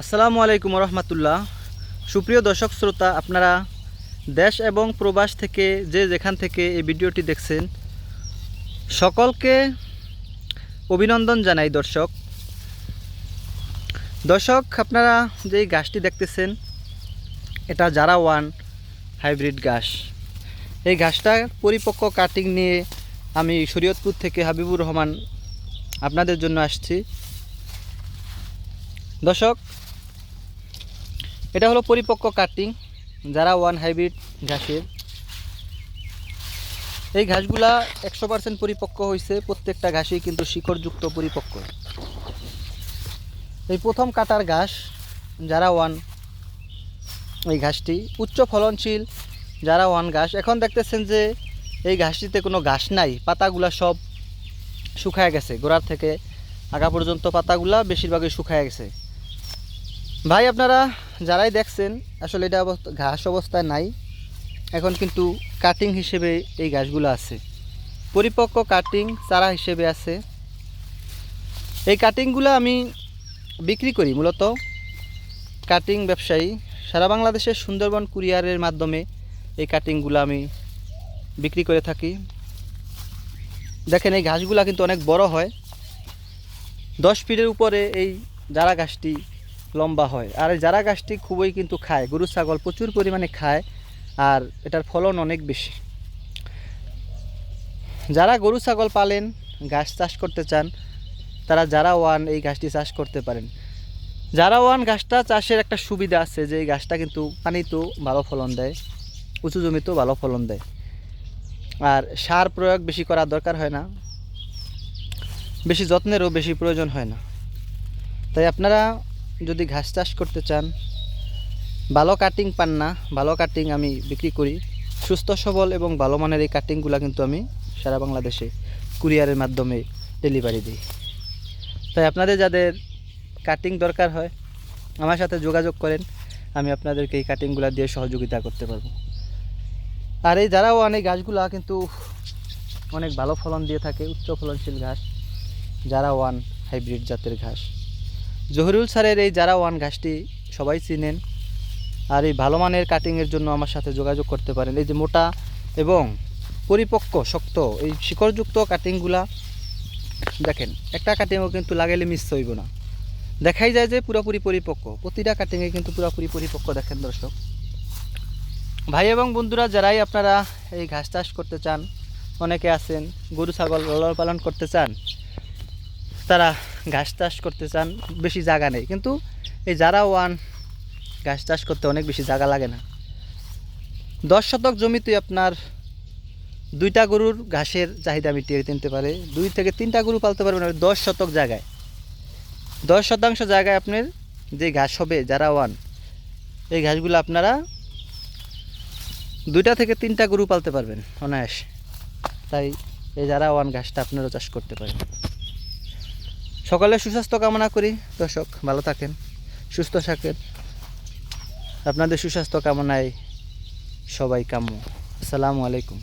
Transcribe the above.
আসসালামু আলাইকুম রহমতুল্লাহ সুপ্রিয় দর্শক শ্রোতা, আপনারা দেশ এবং প্রবাস থেকে যে যেখান থেকে এই ভিডিওটি দেখছেন, সকলকে অভিনন্দন জানাই দর্শক। দর্শক, আপনারা যে গাছটি দেখতেছেন, এটা জারা ওয়ান হাইব্রিড ঘাস এই ঘাসটা পরিপক্ক কাটিং নিয়ে আমি শরীয়তপুর থেকে হাবিবুর রহমান আপনাদের জন্য আসছি। দর্শক এটা হলো পরিপক্ক কাটিং যারা ওয়ান হাইব্রিড ঘাসের। এই ঘাসগুলা একশো পার্সেন্ট পরিপক্ক হয়েছে প্রত্যেকটা ঘাসই কিন্তু শিকড়যুক্ত পরিপক্ক। এই প্রথম কাটার ঘাস, যারা ওয়ান এই ঘাসটি উচ্চ ফলনশীল, যারা ওয়ান ঘাস, এখন দেখতেছেন যে এই ঘাসটিতে কোনো ঘাস নাই, পাতাগুলা সব শুকায় গেছে, গোড়ার থেকে আগা পর্যন্ত পাতাগুলা বেশিরভাগই শুকায় গেছে। ভাই, আপনারা যারাই দেখছেন, আসলে এটা ঘাস অবস্থায় নাই। এখন কিন্তু কাটিং হিসেবে এই গাছগুলো আছে। পরিপক্ক কাটিং চারা হিসেবে আছে। এই কাটিংগুলো আমি বিক্রি করি মূলত। কাটিং ব্যবসায়ী, সারা বাংলাদেশের সুন্দরবন কুরিয়ারের মাধ্যমে এই কাটিংগুলো আমি বিক্রি করে থাকি। দেখেন, এই ঘাসগুলো কিন্তু অনেক বড় হয়। দশ ফিটের উপরে এই জারা গাছটি লম্বা হয়। আর জারা গাছটি খুবই কিন্তু খায়। গরু ছাগল প্রচুর পরিমাণে খায় আর এটার ফলন অনেক বেশি। যারা গরু ছাগল পালেন গাছ চাষ করতে চান, তারা যারা ওয়ান এই গাছটি চাষ করতে পারেন। যারা ওয়ান ঘাসটা চাষের একটা সুবিধা আছে যে এই ঘাসটা কিন্তু পানিতেও ভালো ফলন দেয়, উঁচু জমিতেও ভালো ফলন দেয়। আর সার প্রয়োগ বেশি করার দরকার হয় না। বেশি যত্নেরও বেশি প্রয়োজন হয় না। তাই আপনারা যদি ঘাস চাষ করতে চান, ভালো কাটিং পান না, ভালো কাটিং আমি বিক্রি করি। সুস্থ, সবল এবং ভালো মানের এই কাটিংগুলো কিন্তু আমি সারা বাংলাদেশে কুরিয়ারের মাধ্যমে ডেলিভারি দিই। তাই আপনাদের যাদের কাটিং দরকার হয়, আমার সাথে যোগাযোগ করেন, আমি আপনাদেরকে এই কাটিংগুলো দিয়ে সহযোগিতা করতে পারব। আর এই যারাও অনেক গাছগুলা কিন্তু অনেক ভালো ফলন দিয়ে থাকে, উচ্চ ফলনশীল ঘাস, যারা ওয়ান হাইব্রিড জাতের ঘাস। জহিরুল স্যারের এই যারা ওয়ান ঘাসটি সবাই চিনেন আর এই ভালো মানের কাটিংয়ের জন্য আমার সাথে যোগাযোগ করতে পারেন। এই যে মোটা এবং পরিপক্ক, শক্ত এই শিকড়যুক্ত কাটিংগুলা, দেখেন, একটা কাটিংও কিন্তু লাগাইলে মিস হইব না। দেখাই যায় যে পুরোপুরি পরিপক্ক, প্রতিটা কাটিংয়ে কিন্তু পুরোপুরি পরিপক্ক, দেখেন দর্শক। ভাই এবং বন্ধুরা, যারাই আপনারা এই ঘাস চাষ করতে চান, অনেকে আছেন, গরু, ছাগল লালন পালন করতে চান, তারা ঘাস চাষ করতে চান, বেশি জায়গা নেই। কিন্তু এই যারা ওয়ান, ঘাস চাষ করতে অনেক বেশি জায়গা লাগে না। দশ শতক জমিতে আপনার দুইটা গরুর ঘাসের চাহিদা মিটিয়ে তিনতে পারে। দুই থেকে তিনটা গরু পালতে পারবেন দশ শতক জায়গায়। দশ শতাংশ জায়গায় আপনার যে ঘাস হবে, যারা ওয়ান, এই ঘাসগুলো আপনারা দুইটা থেকে তিনটা গরু পালতে পারবেন অনায়াসে। তাই এই যারা ওয়ান ঘাসটা আপনারাও চাষ করতে পারেন। সকলের সুস্বাস্থ্য কামনা করি, দর্শক, ভালো থাকেন, সুস্থ থাকেন। আপনাদের সুস্বাস্থ্য কামনায় সবাই কাম্য আসসালামু আলাইকুম।